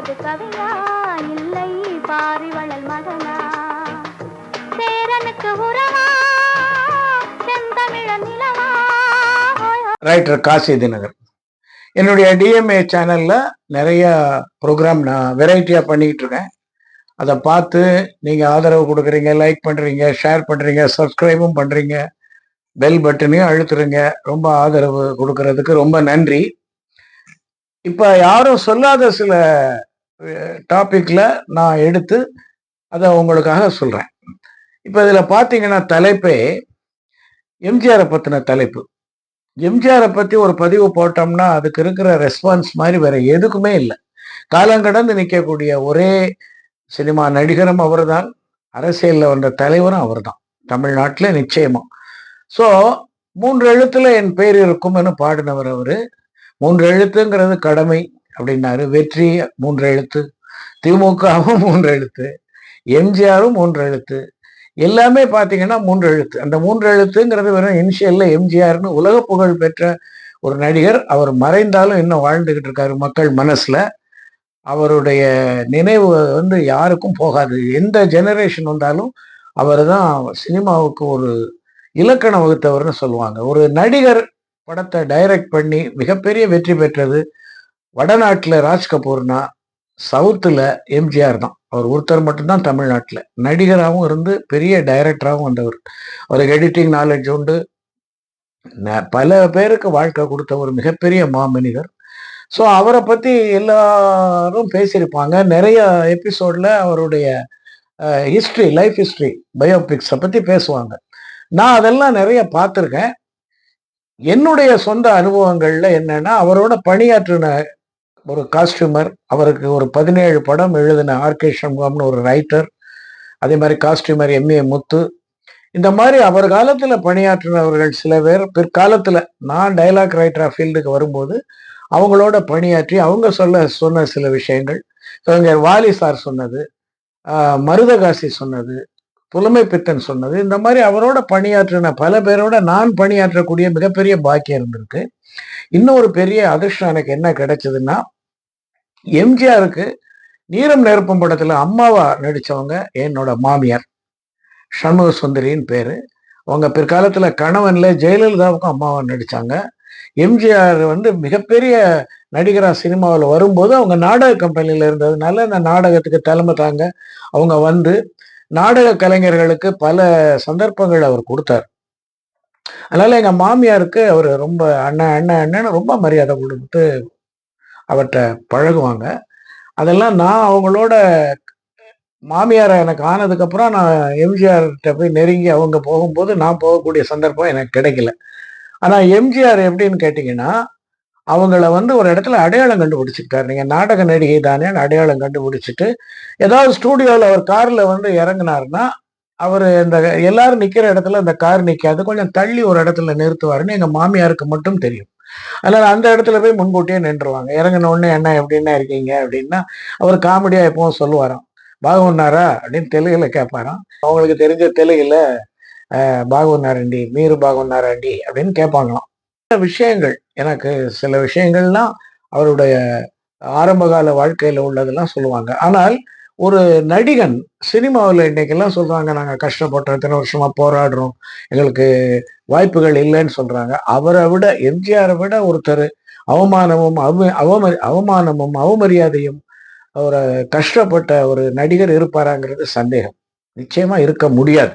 அது கவியா இல்லை பாரிவளல் மகனா சேரனுக்கு உறவா செந்தமிழ நிலவா. ரைட்டர் காசி தினகர் என்னுடைய டிஎம்ஏ சேனலில் நிறைய ப்ரோக்ராம் நான் வெரைட்டியாக பண்ணிக்கிட்டு இருக்கேன். அதை பார்த்து நீங்கள் ஆதரவு கொடுக்குறீங்க லைக் பண்ணுறீங்க ஷேர் பண்ணுறீங்க சப்ஸ்கிரைபும் பண்ணுறீங்க பெல் பட்டனையும் அழுத்துறீங்க ரொம்ப ஆதரவு கொடுக்கறதுக்கு ரொம்ப நன்றி. இப்போ யாரும் சொல்லாத சில டாப்பிக்கில் நான் எடுத்து அதை உங்களுக்காக சொல்கிறேன் இப்போ இதில் பார்த்தீங்கன்னா தலைப்பே எம்ஜிஆரை பற்றின தலைப்பு. எம்ஜிஆரை பற்றி ஒரு பதிவு போட்டோம்னா அதுக்கு இருக்கிற ரெஸ்பான்ஸ் மாதிரி வேற எதுக்குமே இல்லை. காலங்கடந்து நிற்கக்கூடிய ஒரே சினிமா நடிகரும் அவர் தான் அரசியலில் வந்த தலைவரும் அவர் தான் தமிழ்நாட்டில் நிச்சயமாக ஸோ மூன்று எழுத்துல என் பேர் இருக்கும்னு பாடினவர் அவர். மூன்று எழுத்துங்கிறது கடமை. அப்படின்னாரு. வெற்றி மூன்று எழுத்து திமுகவும் மூன்று எழுத்து எம்ஜிஆரும் மூன்று எழுத்து. எல்லாமே பார்த்தீங்கன்னா மூன்று எழுத்து. அந்த மூன்று எழுத்துங்கிறது வெறும் இனிஷியல்ல எம்ஜிஆர்னு உலக புகழ் பெற்ற ஒரு நடிகர். அவர் மறைந்தாலும் இன்னும் வாழ்ந்துகிட்டு இருக்காரு மக்கள் மனசுல. அவருடைய நினைவு வந்து யாருக்கும் போகாது. எந்த ஜெனரேஷன் வந்தாலும் அவர் தான் சினிமாவுக்கு ஒரு இலக்கணம் வகுத்தவர்னு சொல்லுவாங்க. ஒரு நடிகர் படத்தை டைரக்ட் பண்ணி மிகப்பெரிய வெற்றி பெற்றது வடநாட்டில் ராஜ் கபூர்னா சவுத்தில் எம்ஜிஆர் தான். அவர் ஒருத்தர் மட்டும்தான் தமிழ்நாட்டில். நடிகராகவும் இருந்து பெரிய டைரக்டராகவும் வந்தவர். அவருக்கு எடிட்டிங் நாலேஜ் உண்டு. பல பேருக்கு வாழ்க்கை கொடுத்த ஒரு மிகப்பெரிய மாமனிதர். ஸோ அவரை பற்றி எல்லாரும் பேசியிருப்பாங்க. நிறைய எபிசோடில் அவருடைய ஹிஸ்ட்ரி லைஃப் ஹிஸ்ட்ரி பயோபிக்ஸை பற்றி பேசுவாங்க. நான் அதெல்லாம் நிறைய பார்த்துருக்கேன். என்னுடைய சொந்த அனுபவங்களில் என்னென்னா அவரோட பணியாற்றின ஒரு காஸ்டியூமர் அவருக்கு ஒரு பதினேழு படம் எழுதின ஆர்கே சண்முகம்னு ஒரு ரைட்டர் அதே மாதிரி காஸ்டியூமர் எம்ஏ முத்து இந்த மாதிரி அவர் காலத்தில் பணியாற்றினவர்கள் சில பேர் பிற்காலத்தில் நான் டைலாக் ரைட்டராக ஃபீல்டுக்கு வரும்போது அவங்களோட பணியாற்றி அவங்க சொல்ல சொன்ன சில விஷயங்கள். கவிஞர் வாலி சார் சொன்னது மருதகாசி சொன்னது புலமை பித்தன் சொன்னது. இந்த மாதிரி அவரோட பணியாற்றின பல பேரோட நான் பணியாற்றக்கூடிய மிகப்பெரிய பாக்கியம் இருந்திருக்கு. இன்னொரு பெரிய அதிர்ஷ்டம் எனக்கு என்ன கிடைச்சதுன்னா எம்ஜிஆருக்கு நீரம் நெருப்பும் படத்துல அம்மாவா நடிச்சவங்க என்னோட மாமியார். சண்முக சுந்தரின்னு பேரு. அவங்க பிற்காலத்துல கணவன்ல ஜெயலலிதாவுக்கும் அம்மாவா நடிச்சாங்க. எம்ஜிஆர் வந்து மிகப்பெரிய நடிகரா சினிமாவில் வரும்போது அவங்க நாடக கம்பெனியில் இருந்ததுனால அந்த நாடகத்துக்கு தலைமை தாங்க அவங்க வந்து. நாடக கலைஞர்களுக்கு பல சந்தர்ப்பங்கள் அவர் கொடுத்தார். அதனால எங்க மாமியாருக்கு அவர் ரொம்ப அண்ணன் அண்ணன் அண்ணன்னு ரொம்ப மரியாதை கொடுத்து அவர்கிட்ட பழகுவாங்க. அதெல்லாம் நான் அவங்களோட மாமியாரை எனக்கு ஆனதுக்கப்புறம் நான் எம்ஜிஆர்கிட்ட போய் நெருங்கி அவங்க போகும்போது நான் போகக்கூடிய சந்தர்ப்பம் எனக்கு கிடைக்கல. ஆனால் எம்ஜிஆர் எப்படின்னு கேட்டிங்கன்னா அவங்கள வந்து ஒரு இடத்துல அடையாளம் கண்டுபிடிச்சிருக்காரு. நீங்கள் நாடக நடிகை தானே அடையாளம் கண்டுபிடிச்சிட்டு ஏதாவது ஸ்டூடியோவில் அவர் காரில் வந்து இறங்குனாருன்னா அவர் இந்த எல்லாரும் நிற்கிற இடத்துல அந்த கார் நிற்காது கொஞ்சம் தள்ளி ஒரு இடத்துல நிறுத்துவாருன்னு எங்கள் மாமியாருக்கு மட்டும் தெரியும். அதனால அந்த இடத்துல போய் முன்கூட்டியே நின்றுவாங்க இறங்கின உடனே என்ன எப்படின்னா இருக்கீங்க? அப்படின்னா அவர் காமெடியா எப்பவும் சொல்லுவாராம். பாகுன்னாரா அப்படின்னு தெலுங்குல கேட்பாராம். அவங்களுக்கு தெரிஞ்ச தெலுங்குல அஹ், பாகுன்னாரண்டி மீறு பாகுன்னாரண்டி அப்படின்னு கேட்பாங்களாம். சில விஷயங்கள் எனக்கு சில விஷயங்கள்லாம் அவருடைய ஆரம்பகால வாழ்க்கையில உள்ளதெல்லாம் சொல்லுவாங்க. ஆனால் ஒரு நடிகன் சினிமாவில் இன்னைக்கெல்லாம் சொல்கிறாங்க நாங்கள் கஷ்டப்பட்டோம் இத்தனை வருஷமாக போராடுறோம் எங்களுக்கு வாய்ப்புகள் இல்லைன்னு சொல்கிறாங்க அவரை விட எம்ஜிஆரை விட ஒருத்தர் அவமானமும் அவ அவம அவமானமும் அவமரியாதையும் அவரை கஷ்டப்பட்ட ஒரு நடிகர் இருப்பாராங்கிறது சந்தேகம். நிச்சயமாக இருக்க முடியாது.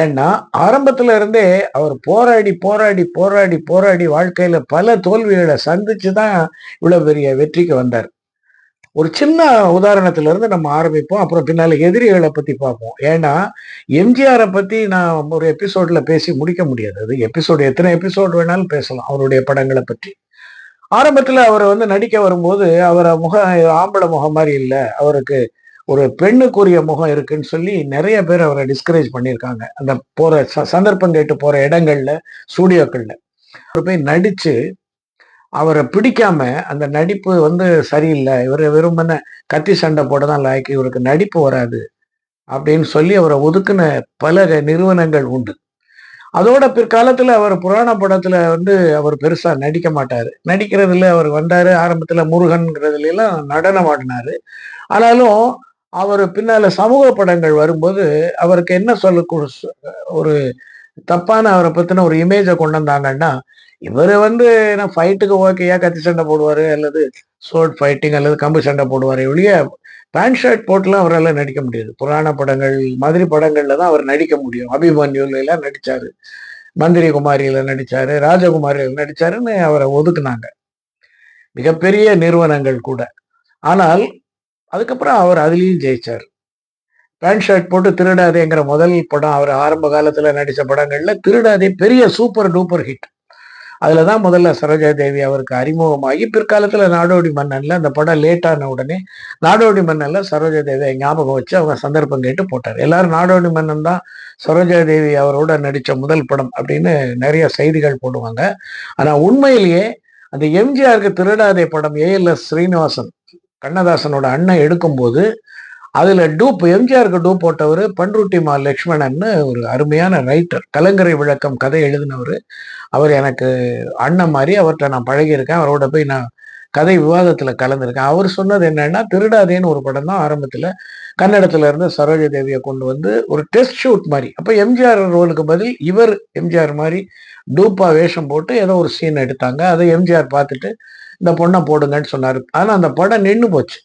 ஏன்னா ஆரம்பத்துல இருந்தே அவர் போராடி போராடி போராடி போராடி வாழ்க்கையில பல தோல்விகளை சந்திச்சு தான் இவ்வளவு பெரிய வெற்றிக்கு வந்தார். ஒரு சின்ன உதாரணத்துல இருந்து நம்ம ஆரம்பிப்போம். அப்புறம் பின்னால எதிரிகளை பத்தி பார்ப்போம். ஏன்னா எம்ஜிஆரை பத்தி நான் ஒரு எபிசோட்ல பேசி முடிக்க முடியாது. அது எபிசோடு எத்தனை எபிசோடு வேணாலும் பேசலாம் அவருடைய படங்களை பற்றி. ஆரம்பத்துல அவர் வந்து நடிக்க வரும்போது அவரை முகம் ஆம்பளை முகம் மாதிரி இல்லை. அவருக்கு ஒரு பெண்ணுக்குரிய முகம் இருக்குன்னு சொல்லி நிறைய பேர் அவரை டிஸ்கரேஜ் பண்ணியிருக்காங்க. அந்த போற ச- சந்தர்ப்பம் கேட்டு போற இடங்கள்ல ஸ்டூடியோக்கள்ல அவர் போய் நடிச்சு அவரை பிடிக்காம அந்த நடிப்பு வந்து சரியில்லை. இவர் விரும்பின கத்தி சண்டை போட தான் லாய்க்கு. இவருக்கு நடிப்பு வராது அப்படின்னு சொல்லி அவரை ஒதுக்குன பல நிறுவனங்கள் உண்டு. அதோட பிற்காலத்தில் அவர் புராண படத்தில் வந்து அவர் பெருசாக நடிக்க மாட்டார். நடிக்கிறதுல அவர் வந்தார். ஆரம்பத்தில் முருகன்கிறதுலாம் நடனம் ஆடினார். ஆனாலும் அவர் பின்னால் சமூக படங்கள் வரும்போது அவருக்கு என்ன சொல்ல ஒரு தப்பான அவரை பற்றின ஒரு இமேஜை கொண்டு வந்தாங்கன்னா இவர் வந்து என்ன ஃபைட்டுக்கு ஓகேயா கத்தி சண்டை போடுவாரு அல்லது சோட் ஃபைட்டிங் அல்லது கம்பு சண்டை போடுவார் இவளிய பேண்ட் ஷர்ட் போட்டுலாம் அவரால் நடிக்க முடியாது. புராண படங்கள் மாதிரி படங்கள்ல தான் அவர் நடிக்க முடியும். அபிமன்யுல எல்லாம் நடிச்சாரு. மந்திரி குமாரியில நடிச்சாரு ராஜகுமாரியில நடிச்சாருன்னு அவரை ஒதுக்குனாங்க. மிகப்பெரிய நிறுவனங்கள் கூட. ஆனால் அதுக்கப்புறம் அவர் அதுலேயும் ஜெயிச்சார். பேண்ட் ஷர்ட் போட்டு திருடாதேங்கிற முதல் படம் அவர் ஆரம்ப காலத்தில் நடித்த படங்களில் திருடாதே பெரிய சூப்பர் டூப்பர் ஹிட் அதில் தான் முதல்ல சரோஜா தேவி அவருக்கு அறிமுகமாகி பிற்காலத்தில் நாடோடி மன்னனில் அந்த படம் லேட்டான உடனே நாடோடி மன்னனில் சரோஜா தேவியை ஞாபகம் வச்சு அவங்க சந்தர்ப்பம் கேட்டு போட்டார். எல்லாரும் நாடோடி மன்னன் தான் சரோஜா தேவி அவரோட நடித்த முதல் படம் அப்படின்னு நிறைய செய்திகள் போடுவாங்க. ஆனால் உண்மையிலேயே அந்த எம்ஜிஆருக்கு திருடாதே படம் ஏஎல்எஸ் ஸ்ரீனிவாசன் கண்ணதாசனோட அண்ணன் எடுக்கும்போது அதில் டூப் எம்ஜிஆருக்கு டூப் போட்டவர் பன்ருட்டி மா லக்ஷ்மணன்னு ஒரு அருமையான ரைட்டர் கலங்கரை விளக்கம் கதை எழுதினவர். அவர் எனக்கு அண்ணன் மாதிரி அவர்கிட்ட நான் பழகியிருக்கேன். அவரோட போய் நான் கதை விவாதத்தில் கலந்துருக்கேன். அவர் சொன்னது என்னன்னா திருடாதேன்னு ஒரு படம் தான் ஆரம்பத்தில் கன்னடத்துல இருந்து சரோஜ தேவியை கொண்டு வந்து ஒரு டெஸ்ட் ஷூட் மாதிரி. அப்போ எம்ஜிஆர் ரோலுக்கு பதில் இவர் எம்ஜிஆர் மாதிரி டூப்பா வேஷம் போட்டு ஏதோ ஒரு சீன் எடுத்தாங்க. அதை எம்ஜிஆர் பார்த்துட்டு இந்த பொண்ணை போடுங்கன்னு சொன்னார். ஆனால் அந்த படம் நின்று போச்சு.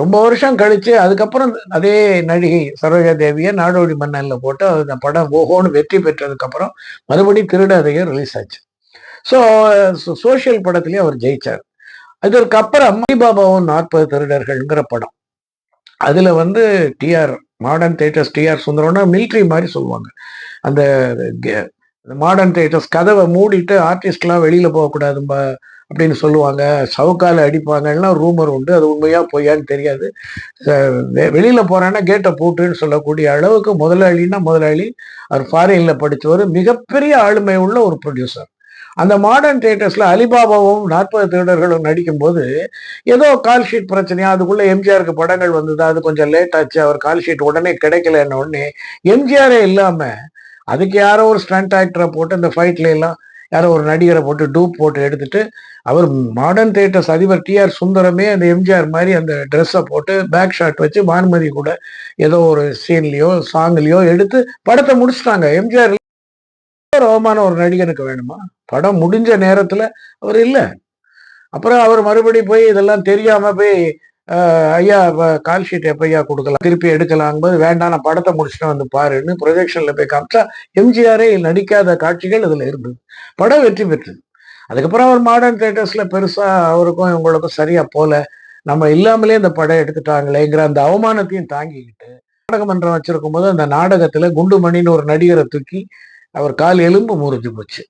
ரொம்ப வருஷம் கழிச்சு அதுக்கப்புறம் அதே நடிகை சரோஜா தேவியை நாடோடி மன்னன்ல போட்டு அந்த படம் ஓஹோன்னு வெற்றி பெற்றதுக்கு அப்புறம் மறுபடியும் திருடாதையும் ரிலீஸ் ஆச்சு. ஸோ சோஷியல் படத்திலேயே அவர் ஜெயிச்சார். இதற்கப்புறம் அப்புறம் நாற்பது திருடர்கள்ங்கிற படம். அதுல வந்து டிஆர் மாடர்ன் தேட்டர்ஸ் டிஆர் சுந்தரம்னா மிலிட்ரி மாதிரி சொல்லுவாங்க. அந்த மாடர்ன் தேட்டர்ஸ் கதவை மூடிட்டு ஆர்டிஸ்ட்லாம் வெளியில போகக்கூடாதும்பா அப்படின்னு சொல்லுவாங்க. சவுக்கால அடிப்பாங்கன்னா ரூமர் உண்டு. அது உண்மையா பொய்யான்னு தெரியாது. வெளியில போறேன்னா கேட்டை போட்டுன்னு சொல்லக்கூடிய அளவுக்கு முதலாளின்னா முதலாளி. அவர் ஃபாரின்ல படித்தவர் மிகப்பெரிய ஆளுமை உள்ள ஒரு ப்ரொடியூசர் அந்த மாடர்ன் தியேட்டர்ஸில் அலிபாபாவும் நாற்பது திருடர்களும் நடிக்கும்போது ஏதோ கால் ஷீட் பிரச்சனையா அதுக்குள்ளே எம்ஜிஆருக்கு படங்கள் வந்தது அது கொஞ்சம் லேட் ஆச்சு அவர் கால்ஷீட் உடனே கிடைக்கலன்னு உடனே எம்ஜிஆரே இல்லாமல் அதுக்கு யாரோ ஒரு ஸ்டண்ட் ஆக்டரை போட்டு இந்த ஃபைட்ல எல்லாம் யாரோ ஒரு நடிகரை போட்டு டூப் போட்டு எடுத்துட்டு அவர் மாடர்ன் தியேட்டர்ஸ் அதிபர் டிஆர் சுந்தரமே அந்த எம்ஜிஆர் மாதிரி அந்த ட்ரெஸ்ஸை போட்டு பேக் ஷாட் வச்சு பானுமதி கூட ஏதோ ஒரு சீன்லேயோ சாங்லேயோ எடுத்து படத்தை முடிச்சுட்டாங்க. எம்ஜிஆர் ரோமான ஒரு நடிகனுக்கு வேணுமா? படம் முடிஞ்ச நேரத்தில் அவர் இல்லை. அப்புறம் அவர் மறுபடியும் போய் இதெல்லாம் தெரியாம போய் ஐயா கால் ஷீட் எப்பயா கொடுக்கலாம்? திருப்பி எடுக்கலாங்கும்போது வேண்டாம். நான் படத்தை முடிச்சுட்டு வந்து பாருன்னு ப்ரொஜெக்ஷன்ல போய் காமிச்சா எம்ஜிஆரே நடிக்காத காட்சிகள் இதுல இருந்தது. படம் வெற்றி பெற்றது. அதுக்கப்புறம் அவர் மாடர்ன் தேட்டர்ஸ்ல பெருசா அவருக்கும் இவங்களுக்கும் சரியா போல. நம்ம இல்லாமலே இந்த படம் எடுத்துட்டாங்களேங்கிற அந்த அவமானத்தையும் தாங்கிக்கிட்டு நாடகமன்றம் வச்சிருக்கும் போது அந்த நாடகத்துல குண்டுமணின்னு ஒரு நடிகரை தூக்கி அவர் கால் எலும்பு முறிஞ்சு போச்சு.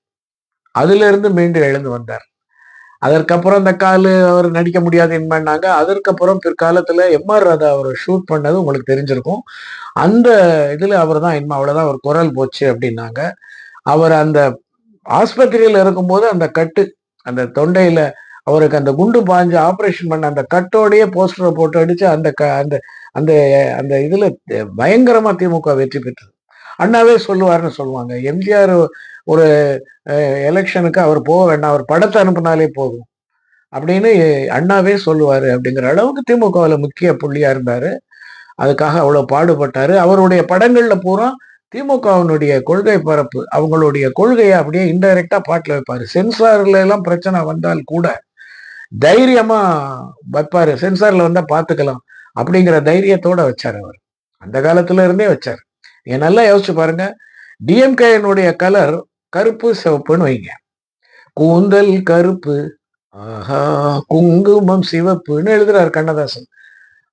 அதுல இருந்து மீண்டும் எழுந்து வந்தார். அதற்கப்புறம் அந்த கால் அவர் நடிக்க முடியாது என்பாங்க. அதற்கப்புறம் பிற்காலத்துல எம்ஆர் ராதா அவர் ஷூட் பண்ணது உங்களுக்கு தெரிஞ்சிருக்கும். அந்த இதுல அவர் தான் இன்மா அவ்வளவுதான் அவர் குரல் போச்சு அப்படின்னாங்க. அவர் அந்த ஆஸ்பத்திரியில் இருக்கும்போது அந்த கட்டு அந்த தொண்டையில அவருக்கு அந்த குண்டு பாஞ்சு ஆப்ரேஷன் பண்ண அந்த கட்டோடையே போஸ்டரை போட்டு அடிச்சு அந்த க அந்த அந்த அந்த இதுல பயங்கரமா திமுக வெற்றி பெற்றது. அண்ணாவே சொல்லுவாருன்னு சொல்லுவாங்க. எம்ஜிஆர் ஒரு எலெக்ஷனுக்கு அவர் போக வேண்டாம். அவர் படத்தை அனுப்புனாலே போதும். அப்படின்னு அண்ணாவே சொல்லுவார் அப்படிங்கிற அளவுக்கு திமுகவில் முக்கிய புள்ளியாக இருந்தார். அதுக்காக அவ்வளோ பாடுபட்டார். அவருடைய படங்களில் பூரா திமுகவினுடைய கொள்கை பரப்பு அவங்களுடைய கொள்கையை அப்படியே இன்டைரக்டாக பாட்டில் வைப்பார். சென்சார்ல எல்லாம் பிரச்சனை வந்தால் கூட தைரியமாக வைப்பார். சென்சாரில் வந்தால் பார்த்துக்கலாம் அப்படிங்கிற தைரியத்தோட வச்சார் அவர். அந்த காலத்துல இருந்தே வச்சார். நீங்க நல்லா யோசிச்சு பாருங்க. டிஎம்கேனுடைய கலர் கருப்பு சிவப்புன்னு வைங்க. கூந்தல் கருப்பு. ஆஹா குங்குமம் சிவப்புன்னு எழுதுறாரு கண்ணதாசன்.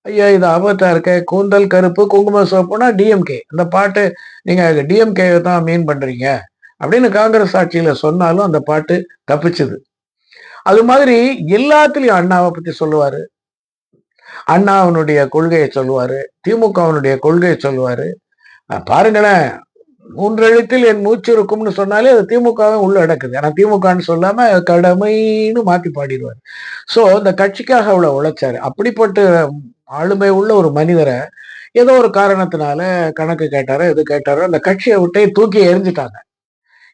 ஐயா இது ஆபத்தா இருக்க. கூந்தல் கருப்பு குங்குமம் சிவப்புனா டிஎம்கே அந்த பாட்டு நீங்க டிஎம்கே தான் மீன் பண்றீங்க. அப்படின்னு காங்கிரஸ் ஆட்சியில சொன்னாலும் அந்த பாட்டு தப்பிச்சுது. அது மாதிரி எல்லாத்துலயும் அண்ணாவை பத்தி சொல்லுவாரு. அண்ணாவினுடைய கொள்கையை சொல்லுவாரு. திமுகவினுடைய கொள்கையை சொல்லுவாரு. பாருங்களேன். மூன்றெழுத்தில் என் மூச்சு இருக்கும்னு சொன்னாலே அது திமுகவே உள்ள அடக்குது ஆனா திமுகன்னு சொல்லாம கடமைன்னு மாத்தி பாடிடுவார். சோ இந்த கட்சிக்காக அவ்வளவு உழைச்சாரு. அப்படிப்பட்ட ஆளுமை உள்ள ஒரு மனிதரை ஏதோ ஒரு காரணத்தினால கணக்கு கேட்டாரோ எது கேட்டாரோ அந்த கட்சியை விட்டே தூக்கி எரிஞ்சிட்டாங்க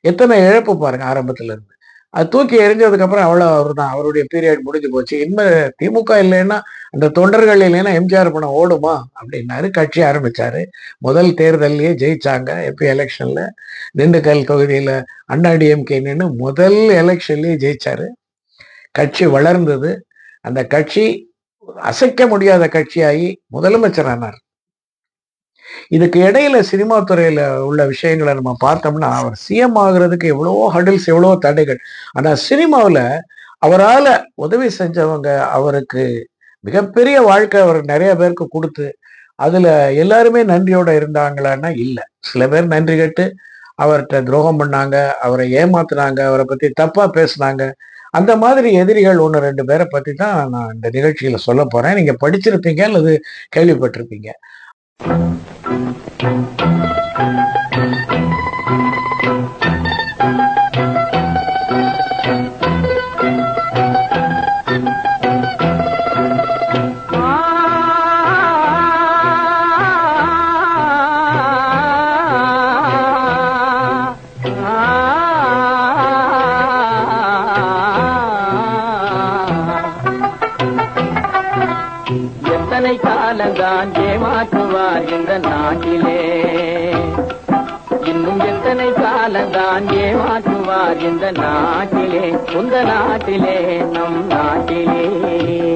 எத்தனை இழப்பு பாருங்க ஆரம்பத்துல இருந்து அது தூக்கி எரிஞ்சதுக்கப்புறம் அவ்வளோ அவர் தான் அவருடைய பீரியட் முடிஞ்சு போச்சு. இன்னும் திமுக இல்லைன்னா அந்த தொண்டர்கள் இல்லைன்னா எம்ஜிஆர் பணம் ஓடுமா? அப்படின்னாரு. கட்சி ஆரம்பிச்சாரு. முதல் தேர்தல்லையே ஜெயிச்சாங்க. எப்போ எலெக்ஷனில் திண்டுக்கல் தொகுதியில் அண்ணா டிஎம்கே நின்று முதல் எலெக்ஷன்லேயே ஜெயிச்சாரு. கட்சி வளர்ந்தது. அந்த கட்சி அசைக்க முடியாத கட்சியாகி முதலமைச்சர் ஆனார். இதுக்கு இடையில சினிமா துறையில உள்ள விஷயங்களை நம்ம பார்த்தோம்னா அவர் சிஎம் ஆகுறதுக்கு எவ்வளவோ ஹடில்ஸ் எவ்வளவோ தடைகள். ஆனா சினிமாவில் அவரால் உதவி செஞ்சவங்க அவருக்கு மிகப்பெரிய வாழ்க்கை அவர் நிறைய பேருக்கு கொடுத்து அதுல எல்லாருமே நன்றியோட இருந்தாங்களான்னா இல்லை. சில பேர் நன்றி கேட்டு அவர்கிட்ட துரோகம் பண்ணாங்க அவரை ஏமாத்துனாங்க அவரை பத்தி தப்பா பேசினாங்க. அந்த மாதிரி எதிரிகள் ஒன்று ரெண்டு பேரை பத்தி தான் நான் இந்த நிகழ்ச்சியில சொல்ல போறேன். நீங்க படிச்சிருப்பீங்க அல்லது கேள்விப்பட்டிருப்பீங்க. எத்தனை காலந்தான் ஏமாற்றுவார் இந்த நாட்டிலே? இன்னும் எத்தனை காலந்தான் ஏமாற்றுவார் இந்த நாட்டிலே? உந்த நாட்டிலே நம் நாட்டிலே.